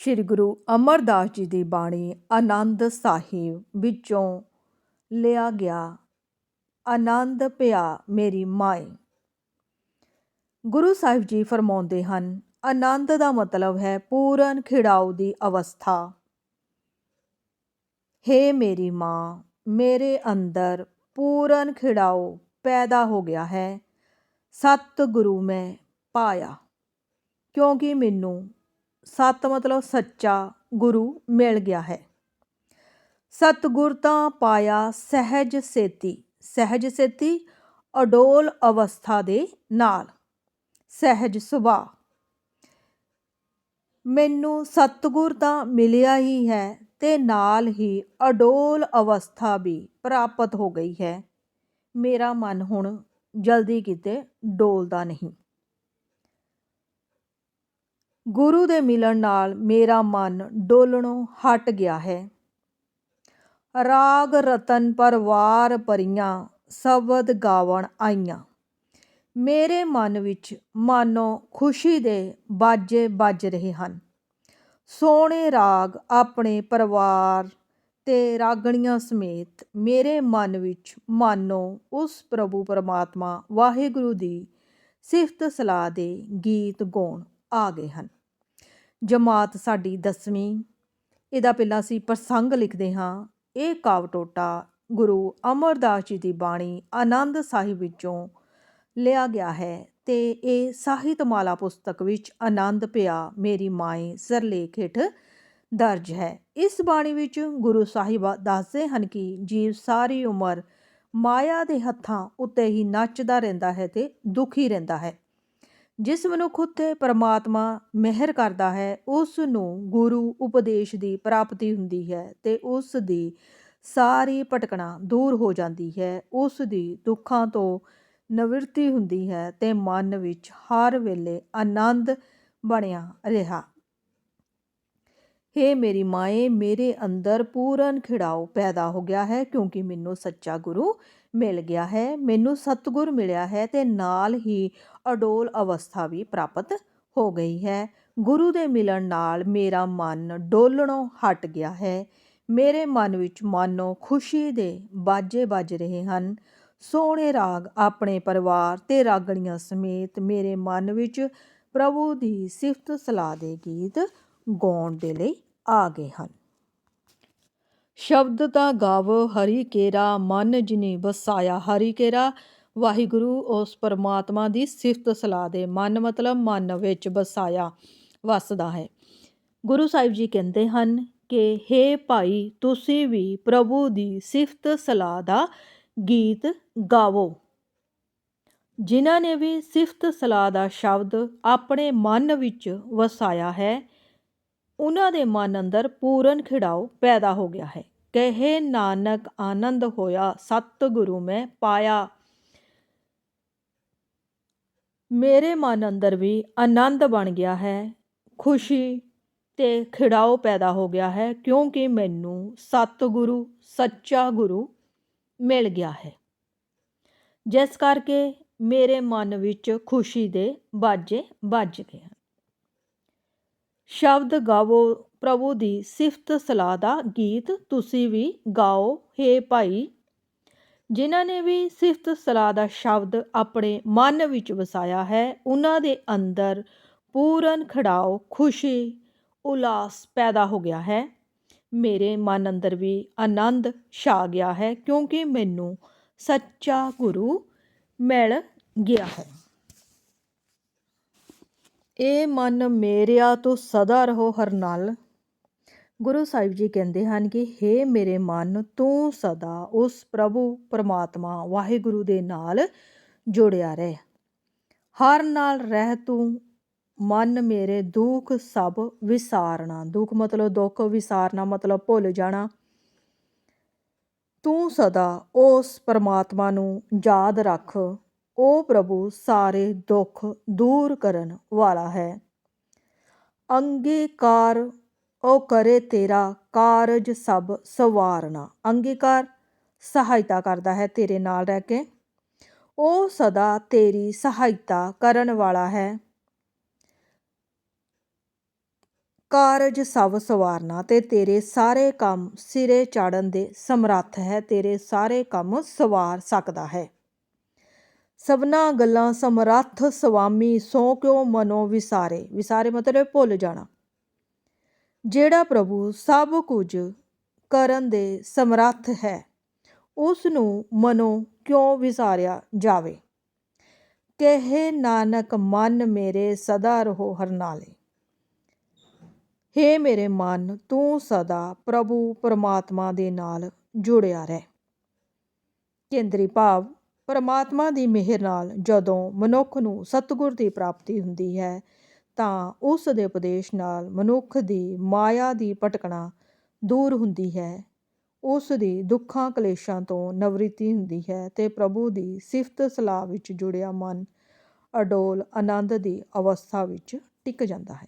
ਸ੍ਰੀ ਗੁਰੂ ਅਮਰਦਾਸ ਜੀ ਦੀ ਬਾਣੀ ਆਨੰਦ ਸਾਹਿਬ ਵਿੱਚੋਂ ਲਿਆ ਗਿਆ। ਆਨੰਦ ਪਿਆ ਮੇਰੀ ਮਾਏ ਗੁਰੂ ਸਾਹਿਬ ਜੀ ਫਰਮਾਉਂਦੇ ਹਨ, ਆਨੰਦ ਦਾ ਮਤਲਬ ਹੈ ਪੂਰਨ ਖਿੜਾਉ ਦੀ ਅਵਸਥਾ। ਹੇ ਮੇਰੀ ਮਾਂ, ਮੇਰੇ ਅੰਦਰ ਪੂਰਨ ਖਿੜਾਉ ਪੈਦਾ ਹੋ ਗਿਆ ਹੈ। ਸਤ ਗੁਰੂ ਮੈਂ ਪਾਇਆ, ਕਿਉਂਕਿ ਮੈਨੂੰ ਸਤ ਮਤਲਬ ਸੱਚਾ ਗੁਰੂ ਮਿਲ ਗਿਆ ਹੈ। ਸਤਗੁਰ ਤਾਂ ਪਾਇਆ ਸਹਿਜ ਸੇਤੀ ਸਹਿਜ ਸੇਤੀ ਅਡੋਲ ਅਵਸਥਾ ਦੇ ਨਾਲ, ਸਹਿਜ ਸੁਭਾਅ। ਮੈਨੂੰ ਸਤਗੁਰ ਤਾਂ ਮਿਲਿਆ ਹੀ ਹੈ ਤੇ ਨਾਲ ਹੀ ਅਡੋਲ ਅਵਸਥਾ ਵੀ ਪ੍ਰਾਪਤ ਹੋ ਗਈ ਹੈ। ਮੇਰਾ ਮਨ ਹੁਣ ਜਲਦੀ ਕਿਤੇ ਡੋਲਦਾ ਨਹੀਂ। ਗੁਰੂ ਦੇ ਮਿਲਣ ਨਾਲ ਮੇਰਾ ਮਨ ਡੋਲਣੋਂ ਹਟ ਗਿਆ ਹੈ। ਰਾਗ ਰਤਨ ਪਰਵਾਰ ਪਰੀਆਂ ਸ਼ਬਦ ਗਾਵਣ ਆਈਆਂ। ਮੇਰੇ ਮਨ ਵਿੱਚ ਮਾਨੋ ਖੁਸ਼ੀ ਦੇ ਬਾਜੇ ਵੱਜ ਰਹੇ ਹਨ। ਸੋਹਣੇ ਰਾਗ ਆਪਣੇ ਪਰਿਵਾਰ ਤੇ ਰਾਗਣੀਆਂ ਸਮੇਤ ਮੇਰੇ ਮਨ ਵਿੱਚ ਮਾਨੋ ਉਸ ਪ੍ਰਭੂ ਪਰਮਾਤਮਾ ਵਾਹਿਗੁਰੂ ਦੀ ਸਿਫਤ ਸਲਾਹ ਦੇ ਗੀਤ ਗਾਉਣ ਆ ਗਏ ਹਨ। ਜਮਾਤ ਸਾਡੀ ਦਸਵੀਂ, ਇਹਦਾ ਪਹਿਲਾਂ ਅਸੀਂ ਪ੍ਰਸੰਗ ਲਿਖਦੇ ਹਾਂ। ਇਹ ਕਾਵਟੋਟਾ ਗੁਰੂ ਅਮਰਦਾਸ ਜੀ ਦੀ ਬਾਣੀ ਆਨੰਦ ਸਾਹਿਬ ਵਿੱਚੋਂ ਲਿਆ ਗਿਆ ਹੈ ਤੇ ਇਹ ਸਾਹਿਤਮਾਲਾ ਪੁਸਤਕ ਵਿੱਚ ਆਨੰਦ ਪਿਆ ਮੇਰੀ ਮਾਏ ਸਰਲੇਖ ਹੇਠ ਦਰਜ ਹੈ। ਇਸ ਬਾਣੀ ਵਿੱਚ ਗੁਰੂ ਸਾਹਿਬ ਦੱਸਦੇ ਹਨ ਕਿ ਜੀਵ ਸਾਰੀ ਉਮਰ ਮਾਇਆ ਦੇ ਹੱਥਾਂ ਉੱਤੇ ਹੀ ਨੱਚਦਾ ਰਹਿੰਦਾ ਹੈ ਤੇ ਦੁਖੀ ਰਹਿੰਦਾ ਹੈ। ਜਿਸ ਮਨੁੱਖ ਉੱਤੇ ਪਰਮਾਤਮਾ ਮਿਹਰ ਕਰਦਾ ਹੈ, ਉਸ ਨੂੰ ਗੁਰੂ ਉਪਦੇਸ਼ ਦੀ ਪ੍ਰਾਪਤੀ ਹੁੰਦੀ ਹੈ ਤੇ ਉਸ ਦੀ ਸਾਰੀ ਭਟਕਣਾ ਦੂਰ ਹੋ ਜਾਂਦੀ ਹੈ। ਉਸ ਦੀ ਦੁੱਖਾਂ ਤੋਂ ਨਿਵਰਤੀ ਹੁੰਦੀ ਹੈ ਤੇ ਮਨ ਵਿੱਚ ਹਰ ਵੇਲੇ ਆਨੰਦ ਬਣਿਆ ਰਿਹਾ। ਹੇ ਮੇਰੀ ਮਾਏ, ਮੇਰੇ ਅੰਦਰ ਪੂਰਨ ਖਿੜਾਓ ਪੈਦਾ ਹੋ ਗਿਆ ਹੈ ਕਿਉਂਕਿ ਮੈਨੂੰ ਸੱਚਾ ਗੁਰੂ ਮਿਲ ਗਿਆ ਹੈ, ਮੈਨੂੰ ਸਤਗੁਰ ਮਿਲਿਆ ਹੈ ਤੇ ਨਾਲ ਹੀ ਅਡੋਲ ਅਵਸਥਾ ਵੀ ਪ੍ਰਾਪਤ ਹੋ ਗਈ ਹੈ। ਗੁਰੂ ਦੇ ਮਿਲਣ ਨਾਲ ਮੇਰਾ ਮਨ ਡੋਲਣੋਂ ਹਟ ਗਿਆ ਹੈ। ਮੇਰੇ ਮਨ ਵਿੱਚ ਮਾਨੋ ਖੁਸ਼ੀ ਦੇ ਬਾਜੇ ਵੱਜ ਰਹੇ ਹਨ। ਸੋਹਣੇ ਰਾਗ ਆਪਣੇ ਪਰਿਵਾਰ ਤੇ ਰਾਗਣੀਆਂ ਸਮੇਤ ਮੇਰੇ ਮਨ ਵਿੱਚ ਪ੍ਰਭੂ ਦੀ ਸਿਫਤ ਸਲਾਹ ਦੇ ਗੀਤ ਗਾਉਣ ਦੇ ਲਈ ਆ ਗਏ ਹਨ। ਸ਼ਬਦ ਤਾਂ ਗਾਵੋ, ਹਰੀ ਕੇਰਾ, ਮਨ ਜਿਨੇ ਵਸਾਇਆ, ਹਰੀ ਕੇਰਾ। ਵਾਹਿਗੁਰੂ ਉਸ ਪਰਮਾਤਮਾ ਦੀ ਸਿਫਤ ਸਲਾਹ ਦੇ, ਮਨ ਮਤਲਬ ਮਨ ਵਿੱਚ ਵਸਾਇਆ, ਵਸਦਾ ਹੈ। ਗੁਰੂ ਸਾਹਿਬ ਜੀ ਕਹਿੰਦੇ ਹਨ ਕਿ हे ਭਾਈ, ਤੁਸੀਂ ਵੀ ਪ੍ਰਭੂ ਦੀ ਸਿਫਤ ਸਲਾਹ ਦਾ ਗੀਤ ਗਾਵੋ। ਜਿਨ੍ਹਾਂ ਨੇ ਵੀ ਸਿਫਤ ਸਲਾਹ ਦਾ ਸ਼ਬਦ ਆਪਣੇ ਮਨ ਵਿੱਚ ਵਸਾਇਆ ਹੈ ਉਹਨਾਂ ਦੇ ਮਨ ਅੰਦਰ ਪੂਰਨ ਖਿੜਾਓ ਪੈਦਾ ਹੋ ਗਿਆ ਹੈ। ਕਹੇ ਨਾਨਕ, ਆਨੰਦ ਹੋਇਆ ਸਤ ਗੁਰੂ ਮੈਂ ਪਾਇਆ। ਮੇਰੇ ਮਨ ਅੰਦਰ ਵੀ ਆਨੰਦ ਬਣ ਗਿਆ ਹੈ, ਖੁਸ਼ੀ ਤੇ ਖਿੜਾਓ ਪੈਦਾ ਹੋ ਗਿਆ ਹੈ, ਕਿਉਂਕਿ ਮੈਨੂੰ ਸਤਿਗੁਰੂ, ਸੱਚਾ ਗੁਰੂ ਮਿਲ ਗਿਆ ਹੈ। ਜਿਸ ਕਰਕੇ ਮੇਰੇ ਮਨ ਵਿੱਚ ਖੁਸ਼ੀ ਦੇ ਬਾਜੇ ਵੱਜ ਗਏ ਹਨ। ਸ਼ਬਦ ਗਾਵੋ ਪ੍ਰਭੂ ਦੀ ਸਿਫਤ ਸਲਾਹ ਦਾ ਗੀਤ ਤੁਸੀਂ ਵੀ ਗਾਓ, ਹੇ ਭਾਈ। ਜਿਨ੍ਹਾਂ ਨੇ ਵੀ ਸਿਫਤ ਸਲਾਹ ਦਾ ਸ਼ਬਦ ਆਪਣੇ ਮਨ ਵਿੱਚ ਵਸਾਇਆ ਹੈ, ਉਹਨਾਂ ਦੇ ਅੰਦਰ ਪੂਰਨ ਖੜਾਓ ਖੁਸ਼ੀ, ਉਲਾਸ ਪੈਦਾ ਹੋ ਗਿਆ ਹੈ। ਮੇਰੇ ਮਨ ਅੰਦਰ ਵੀ ਆਨੰਦ ਛਾ ਗਿਆ ਹੈ ਕਿਉਂਕਿ ਮੈਨੂੰ ਸੱਚਾ ਗੁਰੂ ਮਿਲ ਗਿਆ ਹੈ। ਇਹ ਮਨ ਮੇਰਿਆ ਤੋਂ ਸਦਾ ਰਹੋ ਹਰ ਨਾਲ। ਗੁਰੂ ਸਾਹਿਬ ਜੀ ਕਹਿੰਦੇ ਹਨ ਕਿ हे ਮੇਰੇ ਮਨ, ਤੂੰ ਸਦਾ ਉਸ ਪ੍ਰਭੂ ਪਰਮਾਤਮਾ ਵਾਹਿਗੁਰੂ ਦੇ ਨਾਲ ਜੁੜਿਆ ਰਹਿ। ਹਰ ਨਾਲ ਰਹਿ ਤੂੰ, ਮਨ ਮੇਰੇ ਦੁੱਖ ਸਭ ਵਿਸਾਰਨਾ। ਦੁੱਖ ਮਤਲਬ ਦੁੱਖ, ਵਿਸਾਰਨਾ ਮਤਲਬ ਭੁੱਲ ਜਾਣਾ। ਤੂੰ ਸਦਾ ਉਸ ਪਰਮਾਤਮਾ ਨੂੰ ਯਾਦ ਰੱਖ। ਉਹ ਪ੍ਰਭੂ, ਸਾਰੇ ਦੁੱਖ ਦੂਰ ਕਰਨ ਵਾਲਾ ਹੈ। ਅੰਗੀਕਾਰ ਉਹ ਕਰੇ ਤੇਰਾ ਕਾਰਜ ਸਭ ਸਵਾਰਨਾ। ਅੰਗੀਕਾਰ ਸਹਾਇਤਾ ਕਰਦਾ ਹੈ ਤੇਰੇ ਨਾਲ ਰਹਿ ਕੇ। ਉਹ ਸਦਾ ਤੇਰੀ ਸਹਾਇਤਾ ਕਰਨ ਵਾਲਾ ਹੈ। ਕਾਰਜ ਸਭ ਸਵਾਰਨਾ ਤੇ ਤੇਰੇ ਸਾਰੇ ਕੰਮ ਸਿਰੇ ਚਾੜਨ ਦੇ ਸਮਰੱਥ ਹੈ। ਤੇਰੇ ਸਾਰੇ ਕੰਮ ਸਵਾਰ ਸਕਦਾ ਹੈ। ਸਭਨਾ ਗੱਲਾਂ ਸਮਰੱਥ ਸੁਆਮੀ ਸੋ ਕਿਉ ਮਨੋ ਵਿਸਾਰੇ? ਵਿਸਾਰੇ ਮਤਲਬ ਭੁੱਲ ਜਾਣਾ। ਜਿਹੜਾ ਪ੍ਰਭੂ ਸਭ ਕੁਝ ਕਰਨ ਦੇ ਸਮਰੱਥ ਹੈ ਉਸ ਨੂੰ ਮਨੋ ਕਿਉਂ ਵਿਸਾਰਿਆ ਜਾਵੇ? ਕਹੇ ਨਾਨਕ, ਮਨ ਮੇਰੇ ਸਦਾ ਰਹੋ ਹਰਨਾਲੇ। ਹੇ ਮੇਰੇ ਮਨ, ਤੂੰ ਸਦਾ ਪ੍ਰਭੂ ਪਰਮਾਤਮਾ ਦੇ ਨਾਲ ਜੁੜਿਆ ਰਹਿ। ਕੇਂਦਰੀ ਭਾਵ ਪਰਮਾਤਮਾ ਦੀ ਮਿਹਰ ਨਾਲ ਜਦੋਂ ਮਨੁੱਖ ਨੂੰ ਸਤਿਗੁਰ ਦੀ ਪ੍ਰਾਪਤੀ ਹੁੰਦੀ ਹੈ, ਤਾਂ ਉਸ ਦੇ ਉਪਦੇਸ਼ ਨਾਲ ਮਨੁੱਖ ਦੀ ਮਾਇਆ ਦੀ ਭਟਕਣਾ ਦੂਰ ਹੁੰਦੀ ਹੈ। ਉਸ ਦੀ ਦੁੱਖਾਂ ਕਲੇਸ਼ਾਂ ਤੋਂ ਨਵਰਿਤੀ ਹੁੰਦੀ ਹੈ ਤੇ ਪ੍ਰਭੂ ਦੀ ਸਿਫਤ ਸਲਾਹ ਵਿੱਚ ਜੁੜਿਆ ਮਨ ਅਡੋਲ ਆਨੰਦ ਦੀ ਅਵਸਥਾ ਵਿੱਚ ਟਿਕ ਜਾਂਦਾ ਹੈ।